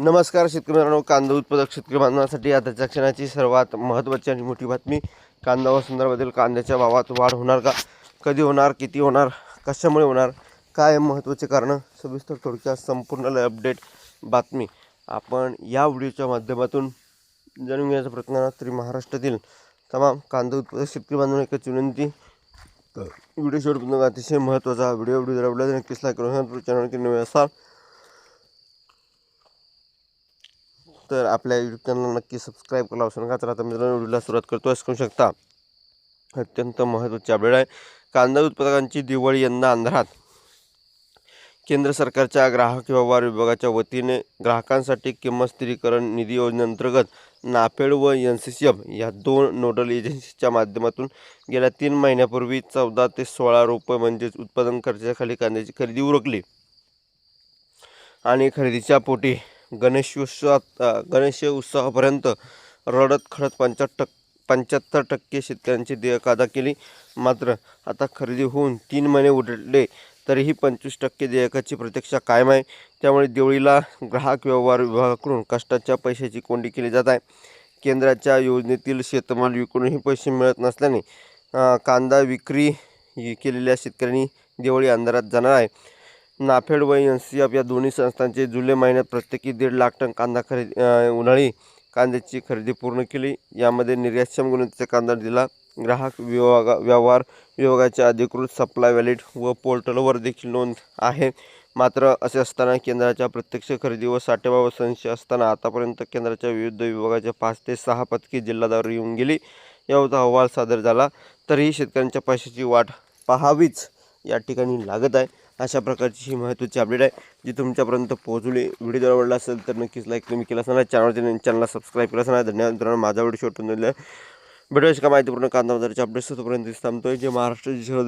नमस्कार शेतकरी मित्रांनो कांदा उत्पादक शेतकरी बांधवांसाठी आताच्या क्षणाची सर्वात महत्त्वाची आणि मोठी बातमी कांदा व संदर्भातील कांद्याच्या भावात वाढ होणार का? कधी होणार किती होणार कशामुळे होणार काय महत्त्वाचे कारणं? सविस्तर थोडक्यात संपूर्ण अपडेट बातमी आपण या व्हिडिओच्या माध्यमातून जाणून घेण्याचा प्रयत्न करणार तरी महाराष्ट्रातील तमाम कांदा उत्पादक शेतकरी बांधवांना एकच विनंती व्हिडिओ शेवटपर्यंत अतिशय महत्त्वाचा व्हिडिओ व्हिडिओ जर आवडला तर नक्कीच लाईक करून चॅनल नवे असाल तर आपल्या यूट्यूब चॅनलला नक्की सबस्क्राईब करा. असं नका तर आता मित्रांनो व्हिडिओला सुरुवात करतो. असं करू शकता अत्यंत महत्त्वाची अपडेट आहे. कांदा उत्पादकांची दिवाळी यंदा अंधारात. केंद्र सरकारच्या ग्राहक व्यवहार विभागाच्या वतीने ग्राहकांसाठी किंमत स्थिरीकरण निधी योजनेअंतर्गत नाफेड व एन सी सी एफ या दोन नोडल एजन्सीच्या माध्यमातून गेल्या तीन महिन्यापूर्वी चौदा ते सोळा रुपये म्हणजेच उत्पादन खर्चाखाली कांद्याची खरेदी उरकली. आणि खरेदीच्या पोटी गणेशोत्सवात उत्सवात गणेश उत्सवापर्यंत रडत खडत पंच्याहत्तर टक् पंच्याहत्तर टक्के शेतकऱ्यांची देयक अदा केली. मात्र आता खरेदी होऊन तीन महिने उलटले तरीही पंचवीस टक्के देयकाची प्रतीक्षा कायम आहे. त्यामुळे देवळीला ग्राहक व्यवहार विभागाकडून कष्टाच्या पैशाची कोंडी केली जात आहे. केंद्राच्या योजनेतील शेतमाल विकूनही पैसे मिळत नसल्याने कांदा विक्री केलेल्या शेतकऱ्यांनी देवळी अंधारात जाणार आहे. नाफेड व एन सी एफ या दोन्ही संस्थांचे जुलै महिन्यात प्रत्येकी दीड लाख टन कांदा खरेदी उन्हाळी कांद्याची खरेदी पूर्ण केली. यामध्ये निर्यातक्षम गुणवत्तेचा कांदा दिला. ग्राहक विभागा व्यवहार विभागाच्या अधिकृत सप्लाय व्हॅलिड व पोर्टलवर देखील नोंद आहे. मात्र असे असताना केंद्राच्या प्रत्यक्ष खरेदी व साठेबाबत संशय असताना आतापर्यंत केंद्राच्या विविध विभागाच्या पाच ते सहा पथके जिल्हादार येऊन गेली. यावर अहवाल सादर झाला. तरीही शेतकऱ्यांच्या पैशाची वाट पाहावीच या ठिकाणी लागत आहे. अशा प्रकारची ही महत्त्वाची अपडेट आहे जी तुमच्यापर्यंत पोहोचली व्हिडिओ जर आवडला असेल तर नक्कीच लाईक तुम्ही केला असणार. चॅनल चॅनलला सबस्क्राईब केला असणार. धन्यवाद मित्रांनो. माझा व्हिडिओ शेवटून दिला व्हिडिओ का माहितीपूर्ण कांदा बाजाराच्या अपडेट्स तोपर्यंत थांबतोय. जे महाराष्ट्राची सर्व